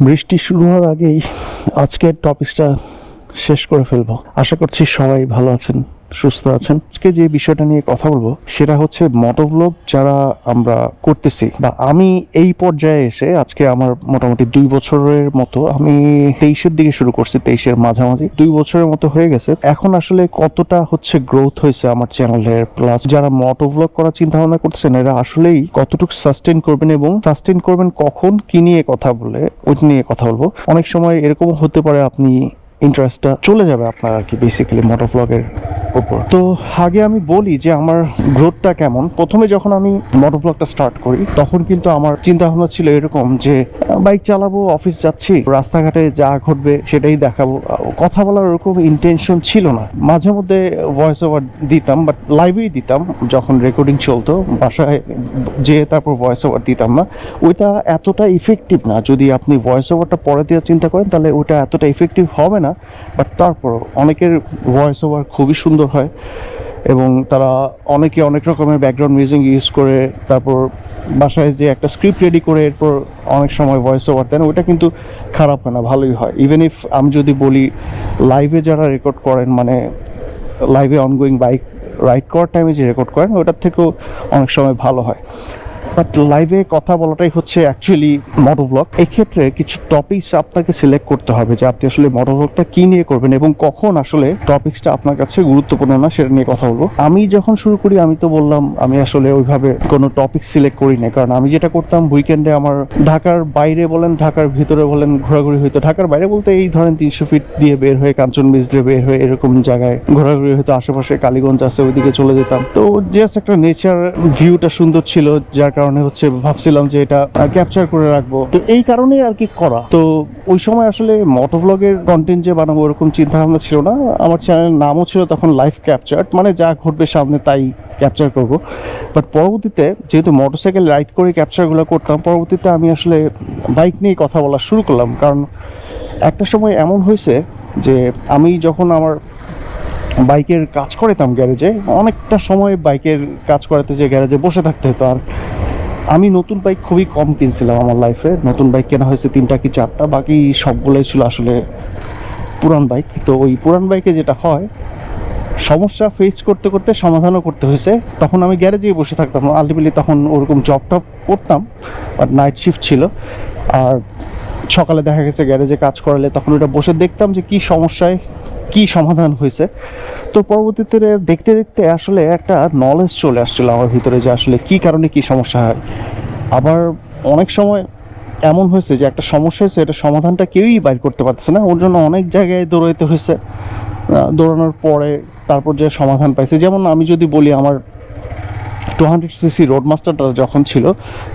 বৃষ্টি শুরু হওয়ার আগেই আজকের টপিকসটা শেষ করে ফেলব। আশা করছি সবাই ভালো আছেন। সুস্থ আছেন। আজকে যে বিষয়টা নিয়ে কথা বলব, সেটা হচ্ছে মোটোভ্লগ যারা আমরা করতেছি। বা আমি এই পর্যায়ে এসে আজকে আমার মোটামুটি দুই বছরের মতো, আমি তেইশের দিকে শুরু করছি, তেইশের মাঝামাঝি। দুই বছরের মতো হয়ে গেছে। এখন আসলে কতটা হচ্ছে গ্রোথ হয়েছে আমার চ্যানেলের প্লাস যারা মোটোভ্লগ করার চিন্তা ভাবনা করতেছেন, এরা আসলেই কতটুকু সাস্টেন করবেন এবং সাস্টেন করবেন কখন, কি নিয়ে কথা বলে ওইটা নিয়ে কথা বলব। অনেক সময় এরকম হতে পারে আপনি ইন্টারেস্টটা চলে যাবে আপনার আর কি বেসিক্যালি মোটর ব্লগের উপর। তো আগে আমি বলি যে আমার গ্রোথটা কেমন। প্রথমে যখন আমি মোটর ব্লগটা স্টার্ট করি, তখন কিন্তু আমার চিন্তা ভাবনা ছিল এরকম যে বাইক চালাবো অফিস যাচ্ছি, রাস্তাঘাটে যা ঘটবে সেটাই দেখাবো। কথা বলার ওরকম ইন্টেনশন ছিল না। মাঝে মধ্যে ভয়েস ওভার দিতাম বাট লাইভেই দিতাম যখন রেকর্ডিং চলতো, বাসায় যেয়ে তারপর ভয়েস ওভার দিতাম না। ওইটা এতটা ইফেক্টিভ না। যদি আপনি ভয়েস ওভারটা পরে দেওয়ার চিন্তা করেন, তাহলে ওইটা এতটা ইফেক্টিভ হবে না। বাট তারপরও অনেকের ভয়েস ওভার খুবই সুন্দর হয় এবং তারা অনেকে অনেক রকমের ব্যাকগ্রাউন্ড মিউজিক ইউজ করে, তারপর বাসায় যে একটা স্ক্রিপ্ট রেডি করে, এরপর অনেক সময় ভয়েস ওভার দেন ওইটা কিন্তু খারাপ হয় না, ভালোই হয়। ইভেন ইফ আমি যদি বলি লাইভে যারা রেকর্ড করেন মানে লাইভে অনগোয়িং বাইক রাইড করার টাইমে যে রেকর্ড করেন, ওটার থেকেও অনেক সময় ভালো হয়। বাট লাইভে কথা বলাটাই হচ্ছে অ্যাকচুয়ালি মোটোব্লগ এক্ষেত্রে কিছু টপিকস আপনাকে সিলেক্ট করতে হবে যে আপনি আসলে মোটোব্লগটা কি নিয়ে করবেন এবং কখন আসলে টপিকসটা আপনার কাছে গুরুত্বপূর্ণ না সেটা নিয়ে কথা বলব। আমি যখন শুরু করি, আমি তো বললাম, আমি আসলে ওইভাবে কোনো টপিক সিলেক্ট করি না কারণ আমি যেটা করতাম উইকেন্ডে আমার ঢাকার বাইরে বলেন, ঢাকার ভিতরে বলেন, ঘোরাঘুরি হইতো। ঢাকার বাইরে বলতে এই ধরেন তিনশো ফিট দিয়ে বের হয়ে, কাঞ্চন বীজ দিয়ে বের হয়ে এরকম জায়গায় ঘোরাঘুরি হয়তো আশেপাশে কালীগঞ্জ আছে, ওইদিকে চলে যেতাম। তো জাস্ট একটা নেচার ভিউটা সুন্দর ছিল, যার কারণে হচ্ছে ভাবছিলাম যে এটা ক্যাপচার করে রাখব। তো এই কারণেই আর কি করা। তো ওই সময় আসলে মোটোভ্লগের কন্টেন্ট যে বানাবো ওরকম চিন্তা ভাবনা ছিল না। আমার চ্যানেলের নামও ছিল তখন লাইভ ক্যাপচার মানে যা ঘটবে সামনে তাই ক্যাপচার করব। বাট পরবর্তীতে যেহেতু মোটরসাইকেল রাইড করে ক্যাপচারগুলো করতাম, পরবর্তীতে আমি আসলে বাইক নিয়ে কথা বলা শুরু করলাম। কারণ একটা সময় এমন হয়েছে যে আমি যখন আমার বাইকের কাজ করাতাম গ্যারেজে অনেকটা সময় বাইকের কাজ করাতে যে গ্যারেজে বসে থাকতে হতো। আর আমি নতুন বাইক খুবই কম কিনছিলাম আমার লাইফে নতুন বাইক কেনা হয়েছে তিনটা কি চারটা, বাকি সবগুলোই ছিল আসলে পুরান বাইক তো ওই পুরান বাইকে যেটা হয়, সমস্যা ফেস করতে করতে সমাধানও করতে হয়েছে। তখন আমি গ্যারেজেই বসে থাকতাম আলটিমেটলি তখন ওরকম জব টপ করতাম বাট নাইট শিফট ছিল। আর সকালে দেখা গেছে গ্যারেজে কাজ করালে তখন ওটা বসে দেখতাম যে কি সমস্যায় কি সমাধান হয়েছে? তো পরবর্তীতে দেখতে দেখতে আসলে একটা নলেজ চলে আসছিল আমার ভিতরে যে আসলে কি কারণে কি সমস্যা হয়। আবার অনেক সময় এমন হয়েছে যে একটা সমস্যা হয়েছে, এটা সমাধানটা কেউই বাইর করতে পারতেছে না। ওর জন্য অনেক জায়গায় দৌড়াইতে হয়েছে। দৌড়ানোর পরে তারপর যে সমাধান পাইছে। যেমন আমি যদি বলি আমার টু হান্ড্রেড সিসি রোডমাস্টারটা যখন ছিল,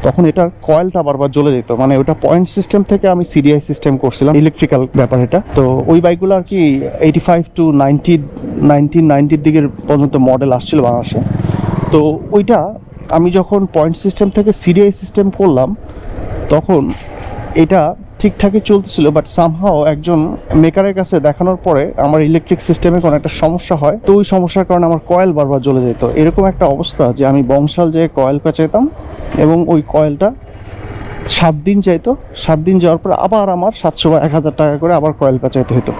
তখন এটার কয়েলটা বারবার জ্বলে যেত। মানে ওটা পয়েন্ট সিস্টেম থেকে আমি সিডিআই সিস্টেম করছিলাম ইলেকট্রিক্যাল ব্যাপার এটা। তো ওই বাইকগুলো আর কি eighty five two ninety nineteen নাইনটির দিকের পর্যন্ত মডেল আসছিল বাংলাদেশে। তো ওইটা আমি যখন পয়েন্ট সিস্টেম থেকে সিডিআই সিস্টেম করলাম, তখন এটা ঠিকঠাকই চলতেছিল বাট সামহাও একজন মেকারের কাছে দেখানোর পরে আমার ইলেকট্রিক সিস্টেমে কোনো একটা সমস্যা হয়, তো ওই সমস্যার কারণে আমার কয়েল বারবার জ্বলে যেত। এরকম একটা অবস্থা যে আমি বংশাল যেয়ে কয়েল পেঁচাইতাম এবং ওই কয়েলটা সাত দিন যাইতো সাত দিন যাওয়ার পর আবার আমার সাতশো বা এক হাজার টাকা করে আবার কয়েল পেঁচাইতে হতো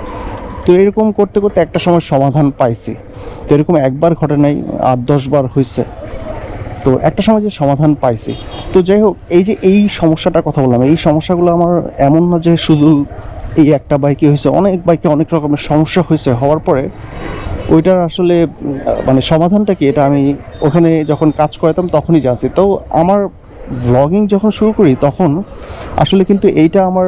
তো এরকম করতে করতে একটা সময় সমাধান পাইছি। তো এরকম একবার ঘটে নাই, আট দশ বার হয়েছে তো একটা সময় যে সমাধান পাইছি। তো যাই হোক এই যে এই সমস্যাটার কথা বললাম, এই সমস্যাগুলো আমার এমন না যে শুধু এই একটা বাইকে হয়েছে অনেক বাইকে অনেক রকমের সমস্যা হয়েছে হওয়ার পরে ওইটার আসলে মানে সমাধানটা কি, এটা আমি ওখানে যখন কাজ করাতাম তখনই জানছি। তো আমার ব্লগিং যখন শুরু করি তখন আসলে কিন্তু এইটা আমার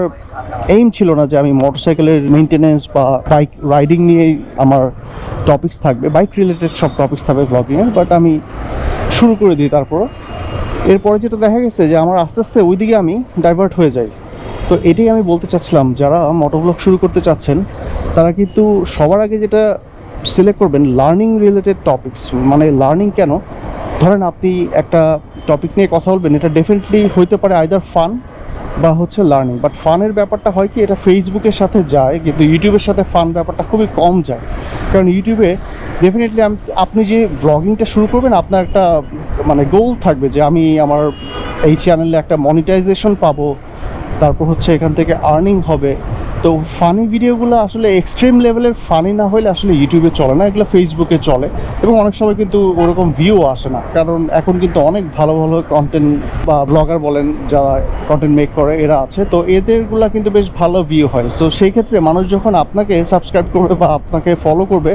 এইম ছিল না যে আমি মোটরসাইকেলের মেনটেনেন্স বা বাইক রাইডিং নিয়েই আমার টপিকস থাকবে বাইক রিলেটেড সব টপিকস থাকবে ব্লগিংয়ের বাট আমি শুরু করে দিই তারপর। এরপরে যেটা দেখা গেছে যে আমার আস্তে আস্তে ওইদিকে আমি ডাইভার্ট হয়ে যাই। তো এটাই আমি বলতে চাচ্ছিলাম, যারা মোটোব্লগ শুরু করতে চাচ্ছেন, তারা কিন্তু সবার আগে যেটা সিলেক্ট করবেন লার্নিং রিলেটেড টপিকস মানে লার্নিং কেন? ধরেন আপনি একটা টপিক নিয়ে কথা বলবেন, এটা ডেফিনেটলি হইতে পারে আইদার ফান বা হচ্ছে লার্নিং বাট ফানের ব্যাপারটা হয় কি, এটা ফেসবুকের সাথে যায়, কিন্তু ইউটিউবের সাথে ফান ব্যাপারটা খুবই কম যায়। কারণ ইউটিউবে ডেফিনেটলি আপনি যে ব্লগিংটা শুরু করবেন, আপনার একটা মানে গোল থাকবে যে আমি আমার এই চ্যানেলে একটা মনিটাইজেশন পাবো, তারপর হচ্ছে এখান থেকে আর্নিং হবে। তো ফানি ভিডিওগুলো আসলে এক্সট্রিম লেভেলের ফানি না হলে আসলে ইউটিউবে চলে না, এগুলো ফেসবুকে চলে এবং অনেক সময় কিন্তু ওরকম ভিউ আসে না। কারণ এখন কিন্তু অনেক ভালো ভালো কন্টেন্ট বা ব্লগার বলেন যারা কন্টেন্ট মেক করে, এরা আছে। তো এদেরগুলা কিন্তু বেশ ভালো ভিউ হয়। সো সেই ক্ষেত্রে মানুষ যখন আপনাকে সাবস্ক্রাইব করবে বা আপনাকে ফলো করবে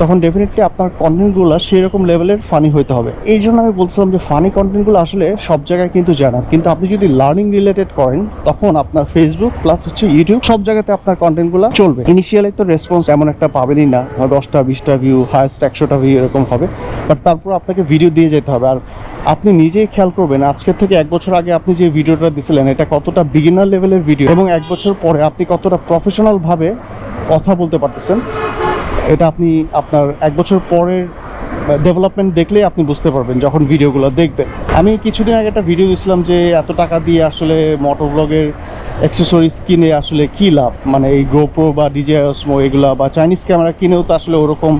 তখন ডেফিনেটলি আপনার কন্টেন্টগুলো সেই রকম লেভেলের ফানি হতে হবে। এই জন্য আমি বলছিলাম যে ফানি কন্টেন্টগুলো আসলে সব জায়গায় কিন্তু যায় না কিন্তু আপনি যদি লার্নিং রিলেটেড করেন, তখন আপনার ফেসবুক প্লাস হচ্ছে ইউটিউব সব জায়গাতে আপনার কন্টেন্টগুলো চলবে। ইনিশিয়ালি তো রেসপন্স এমন একটা পাবেনই না। দশটা, বিশটা ভিউ হায়েস্ট একশোটা ভিউ এরকম হবে। বাট তারপর আপনাকে ভিডিও দিয়ে যেতে হবে। আর আপনি নিজেই খেয়াল করবেন, আজকের থেকে এক বছর আগে আপনি যে ভিডিওটা দিছিলেন, এটা কতটা বিগিনার লেভেলের ভিডিও এবং এক বছর পরে আপনি কতটা প্রফেশনালভাবে কথা বলতে পারতেছেন? এটা আপনি আপনার এক বছর পরের ডেভেলপমেন্ট দেখলেই আপনি বুঝতে পারবেন যখন ভিডিওগুলো দেখবেন। আমি কিছুদিন আগে একটা ভিডিও দিয়েছিলাম যে এত টাকা দিয়ে আসলে মোটর ব্লগের অ্যাক্সেসরিজ কিনে আসলে কী লাভ? মানে এই গোপ্রো বা ডিজে অসমো এগুলা বা চাইনিজ ক্যামেরা কিনেও তো আসলে ওরকম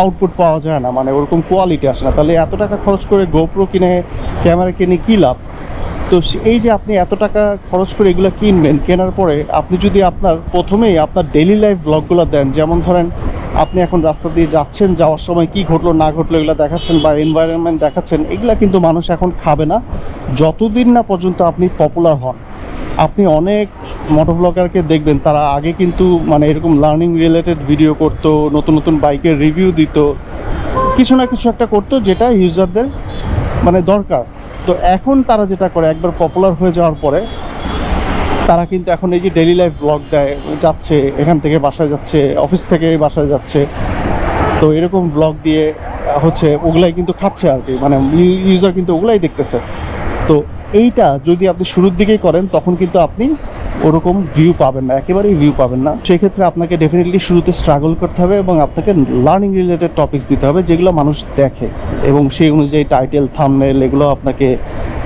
আউটপুট পাওয়া যায় না মানে ওরকম কোয়ালিটি আসে না। তাহলে এত টাকা খরচ করে গোপ্রো কিনে ক্যামেরা কিনে কী লাভ? তো এই যে আপনি এত টাকা খরচ করে এগুলো কিনবেন, কেনার পরে আপনি যদি আপনার প্রথমেই আপনার ডেইলি লাইফ ব্লগগুলো দেন, যেমন ধরেন আপনি এখন রাস্তা দিয়ে যাচ্ছেন, যাওয়ার সময় কি ঘটলো, না ঘটলো এগুলো দেখাচ্ছেন বা এনভায়রনমেন্ট দেখাচ্ছেন, এগুলো কিন্তু মানুষ এখন খাবে না। যতদিন না পর্যন্ত আপনি পপুলার হন, আপনি অনেক মোটো ব্লগারকে দেখবেন, তারা আগে কিন্তু মানে এরকম লার্নিং রিলেটেড ভিডিও করতো, নতুন নতুন বাইকের রিভিউ দিত, কিছু না কিছু একটা করতো যেটা ইউজারদের মানে দরকার। তো এখন তারা যেটা করে, একবার পপুলার হয়ে যাওয়ার পরে তারা কিন্তু এখন এই যে ডেলি লাইফ ব্লগ দেয়, যাচ্ছে, এখান থেকে বাসায় যাচ্ছে অফিস থেকে বাসায় যাচ্ছে। তো এরকম ব্লগ দিয়ে, হচ্ছে, ওগুলাই কিন্তু খাচ্ছে আর কি মানে ইউজার কিন্তু ওগুলাই দেখতেছে। তো এইটা যদি আপনি শুরুর দিকেই করেন, তখন কিন্তু আপনি ওরকম ভিউ পাবেন না, একেবারেই ভিউ পাবেন না। সেক্ষেত্রে আপনাকে ডেফিনেটলি শুরুতে স্ট্রাগল করতে হবে এবং আপনাকে লার্নিং রিলেটেড টপিক্স দিতে হবে, যেগুলো মানুষ দেখে। এবং সেই অনুযায়ী টাইটেল থামনেল এগুলো আপনাকে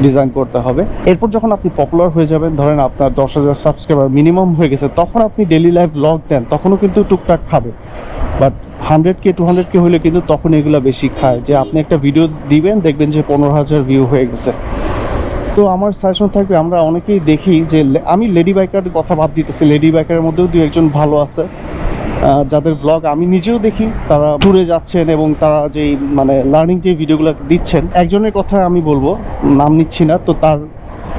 ডিজাইন করতে হবে। এরপর যখন আপনি পপুলার হয়ে যাবেন, ধরেন আপনার দশ হাজার সাবস্ক্রাইবার মিনিমাম হয়ে গেছে, তখন আপনি ডেলি লাইফ ব্লগ দেন, তখনও কিন্তু টুকটাক খাবে। But hundred K two hundred K হলে কিন্তু তখন এগুলো বেশি খায়। যে আপনি একটা ভিডিও দিবেন, দেখবেন যে পনেরো হাজার ভিউ হয়ে গেছে। তো আমার সাজেশন থাকবে, আমরা অনেকেই দেখি যে, আমি লেডি বাইকার কথা ভাব দিতেছি। লেডি বাইকারের মধ্যেও দু একজন ভালো আছে। যাদের ব্লগ আমি নিজেও দেখি, তারা ট্যুরে যাচ্ছেন এবং তারা যেই মানে লার্নিং যে ভিডিওগুলো দিচ্ছেন, একজনের কথা আমি বলব, নাম নিচ্ছি না, তো তার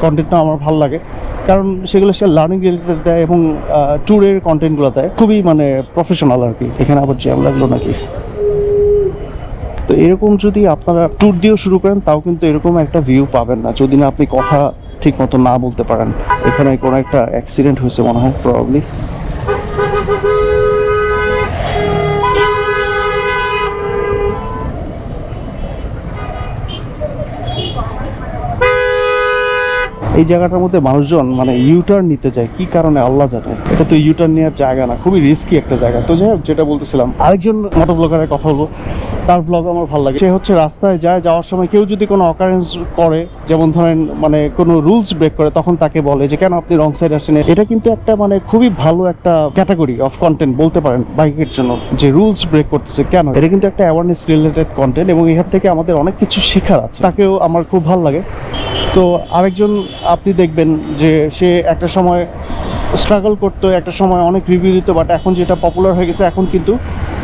কন্টেন্টটা আমার ভালো লাগে। কারণ সেগুলো সে লার্নিং রিলেটেড দেয় এবং ট্যুরের কন্টেন্টগুলো দেয়। খুবই মানে প্রফেশনাল আর কি। এখানে আবার জ্যাম লাগল নাকি? তো এরকম যদি আপনারা ট্যুর দিয়েও শুরু করেন, তাও কিন্তু এরকম একটা ভিউ পাবেন না। যদি না আপনি কথা ঠিক মতো না বলতে পারেন। এখানে কোনো একটা অ্যাক্সিডেন্ট হয়েছে মনে হয় প্রবাবলি এই জায়গাটার মধ্যে মানুষজন মানে ইউটার্ন নিতে যায় কি কারণে? আল্লাহ জানে। এটা তো ইউটার্ন নেওয়ার জায়গা না, খুবই রিস্কি একটা জায়গা। তো যাই হোক, যেটা বলতেছিলাম, আরেকজন মোটর ব্লগারের কথা বলব। তার ব্লগ আমার ভালো লাগে। সে হচ্ছে রাস্তায় যায়, যাওয়ার সময় কেউ যদি কোনো অকারেন্স করে, যেমন ধরেন মানে কোনো রুলস ব্রেক করে, তখন তাকে বলে যে, কেন আপনি রং সাইড আসেন এটা কিন্তু একটা মানে খুবই ভালো একটা ক্যাটাগরি অফ কন্টেন্ট বলতে পারেন বাইকের জন্য, যে রুলস ব্রেক করতেছে। কেন? এটা কিন্তু একটা অ্যাওয়ারনেস রিলেটেড কন্টেন্ট এবং এখান থেকে আমাদের অনেক কিছু শেখার আছে। তাকেও আমার খুব ভালো লাগে। তো আরেকজন আপনি দেখবেন যে সে একটা সময় স্ট্রাগল করতো, একটা সময় অনেক রিভিউ দিত বাট এখন যেটা পপুলার হয়ে গেছে, এখন কিন্তু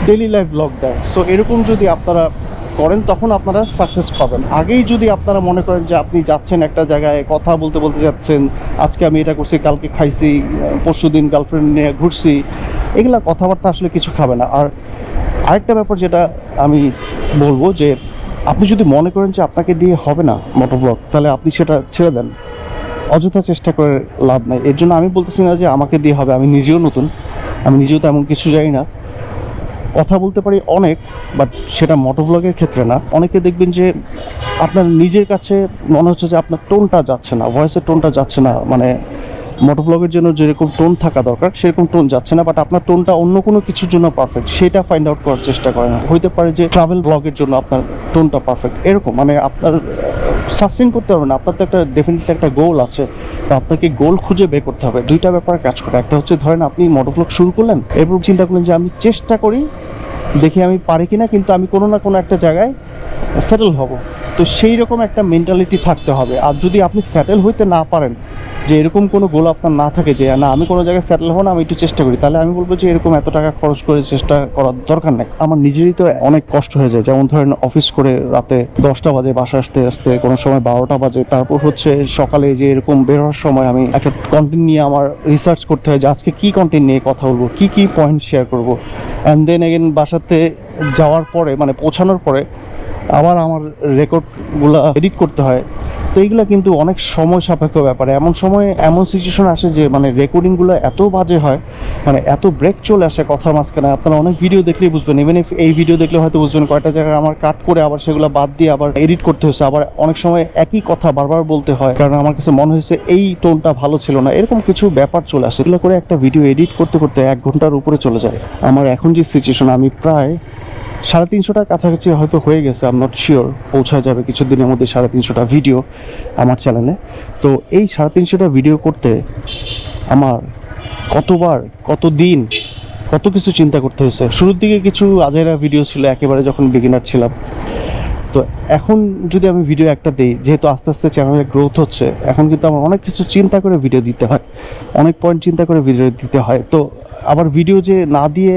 ডেলি লাইফ ব্লগ দেয়। সো এরকম যদি আপনারা করেন, তখন আপনারা সাকসেস পাবেন। আগেই যদি আপনারা মনে করেন যে আপনি যাচ্ছেন একটা জায়গায়, কথা বলতে বলতে যাচ্ছেন, আজকে আমি এটা করছি, কালকে খাইছি, পরশু দিন গার্লফ্রেন্ড নিয়ে ঘুরছি, এগুলা কথাবার্তা আসলে কিছু খাবে না। আর আরেকটা ব্যাপার যেটা আমি বলব যে আপনি যদি মনে করেন যে আপনাকে দিয়ে হবে না মোটর ব্লগ তাহলে আপনি সেটা ছেড়ে দেন। অযথা চেষ্টা করে লাভ নাই। এর জন্য আমি বলতেছি না যে আমাকে দিয়ে হবে, আমি নিজেও নতুন, আমি নিজেও তেমন কিছু জানি না। কথা বলতে পারি অনেক বাট সেটা মোটো ব্লগের ক্ষেত্রে না। অনেকে দেখবেন যে আপনার নিজের কাছে মনে হচ্ছে যে আপনার টোনটা যাচ্ছে না ভয়েসের টোনটা যাচ্ছে না মানে মোটো ব্লগের জন্য যেরকম টোন থাকা দরকার, সেরকম টোন যাচ্ছে না বাট আপনার টোনটা অন্য কোনো কিছুর জন্য পারফেক্ট সেটা ফাইন্ড আউট করার চেষ্টা করেন। হইতে পারে যে ট্রাভেল ব্লগের জন্য আপনার টোনটা পারফেক্ট এরকম মানে আপনার সাস্টেন করতে হবে না। আপনার তো একটা ডেফিনেটলি একটা গোল আছে, তো আপনাকে গোল খুঁজে বের করতে হবে। দুইটা ব্যাপারে কাজ করে। একটা হচ্ছে, ধরেন আপনি মোটো ব্লগ শুরু করলেন, এরপর চিন্তা করলেন যে আমি চেষ্টা করি, দেখি আমি পারি কিনা, কিন্তু আমি কোনো না কোনো একটা জায়গায় সেটেল হব। তো সেই রকম একটা মেন্টালিটি থাকতে হবে। আর যদি আপনি সেটেল হইতে না পারেন যে এরকম কোনো গোল আপনার না থাকে যে, না, আমি কোনো জায়গায় সেটেল হব না, আমি একটু চেষ্টা করি। তাহলে আমি বলব যে, এরকম এত টাকা খরচ করে চেষ্টা করার দরকার নেই। আমার নিজেরই তো অনেক কষ্ট হয়ে যায়। যেমন ধরেন অফিস করে রাতে দশটা বাজে বাসা আসতে আসতে কোনো সময় বারোটা বাজে। তারপর হচ্ছে সকালে যে এরকম বের হওয়ার সময় আমি একটা কন্টেন্ট নিয়ে আমার রিসার্চ করতে হয় যে, আজকে কী কন্টেন্ট নিয়ে কথা বলব? কী কী পয়েন্ট শেয়ার করব? অ্যান্ড দেন এগেন বাসাতে যাওয়ার পরে মানে পৌঁছানোর পরে আবার আমার রেকর্ডগুলো এডিট করতে হয়। তো এইগুলো কিন্তু অনেক সময় সাপেক্ষ ব্যাপার। এমন সময় এমন সিচুয়েশন আসে যে মানে রেকর্ডিংগুলো এত বাজে হয় মানে এত ব্রেক চলে আসে কথার মাঝখানে। আপনারা অনেক ভিডিও দেখলেই বুঝবেন। ইভেন ইফ এই ভিডিও দেখলে হয়তো বুঝবেন কয়টা জায়গায় আমার কাট করে আবার সেগুলো বাদ দিয়ে আবার এডিট করতে হচ্ছে আবার অনেক সময় একই কথা বারবার বলতে হয়, কারণ আমার কাছে মনে হয়েছে এই টোনটা ভালো ছিল না। এরকম কিছু ব্যাপার চলে আসে। এগুলো করে একটা ভিডিও এডিট করতে করতে এক ঘণ্টার উপরে চলে যায়। আমার এখন যে সিচুয়েশন আমি প্রায় সাড়ে তিনশোটার কাছাকাছি হয়তো হয়ে গেছে আম নট শিওর পৌঁছা যাবে কিছুদিনের মধ্যে সাড়ে তিনশোটা ভিডিও আমার চ্যানেলে তো এই সাড়ে তিনশোটা ভিডিও করতে আমার কতবার কত দিন কত কিছু চিন্তা করতে হয়েছে। শুরুর দিকে কিছু আজেরা ভিডিও ছিল, একেবারে যখন বিগিনার ছিলাম। তো এখন যদি আমি ভিডিও একটা দিই, যেহেতু আস্তে আস্তে চ্যানেলের গ্রোথ হচ্ছে, এখন কিন্তু আমার অনেক কিছু চিন্তা করে ভিডিও দিতে হয়, অনেক পয়েন্ট চিন্তা করে ভিডিও দিতে হয়। তো আবার ভিডিও যে না দিয়ে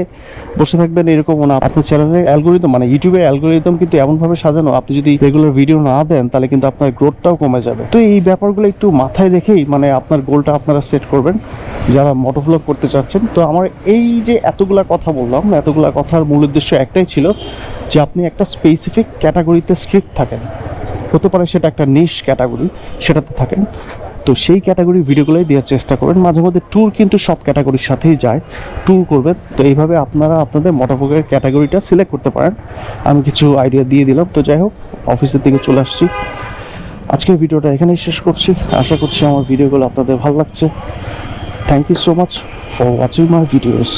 বসে থাকবেন এরকমও না। আপনার চ্যানেলের অ্যালগোরিদম মানে ইউটিউবের অ্যালগোরিদম কিন্তু এমনভাবে সাজানো, আপনি যদি রেগুলার ভিডিও না দেন, তাহলে কিন্তু আপনার গ্রোথটাও কমে যাবে। তো এই ব্যাপারগুলো একটু মাথায় রেখেই মানে আপনার গোলটা আপনারা সেট করবেন, যারা মোটোভ্লগ করতে চাচ্ছেন। তো আমার এই যে এতগুলা কথা বললাম, এতগুলা কথার মূল উদ্দেশ্য একটাই ছিল যে আপনি একটা স্পেসিফিক ক্যাটাগরিতে স্ট্রিক্ট থাকেন। হতে পারে সেটা একটা নিশ ক্যাটাগরি সেটাতে থাকেন। তো সেই ক্যাটাগরির ভিডিওগুলোই দেওয়ার চেষ্টা করবেন। মাঝে মধ্যে ট্যুর কিন্তু সব ক্যাটাগরির সাথেই যায়। ট্যুর করবেন। তো এইভাবে আপনারা আপনাদের মোটাফোকের ক্যাটাগরিটা সিলেক্ট করতে পারেন। আমি কিছু আইডিয়া দিয়ে দিলাম। তো যাই হোক অফিসের দিকে চলে আসছি। আজকের ভিডিওটা এখানেই শেষ করছি। আশা করছি আমার ভিডিওগুলো আপনাদের ভালো লাগছে। Thank you so much for watching my videos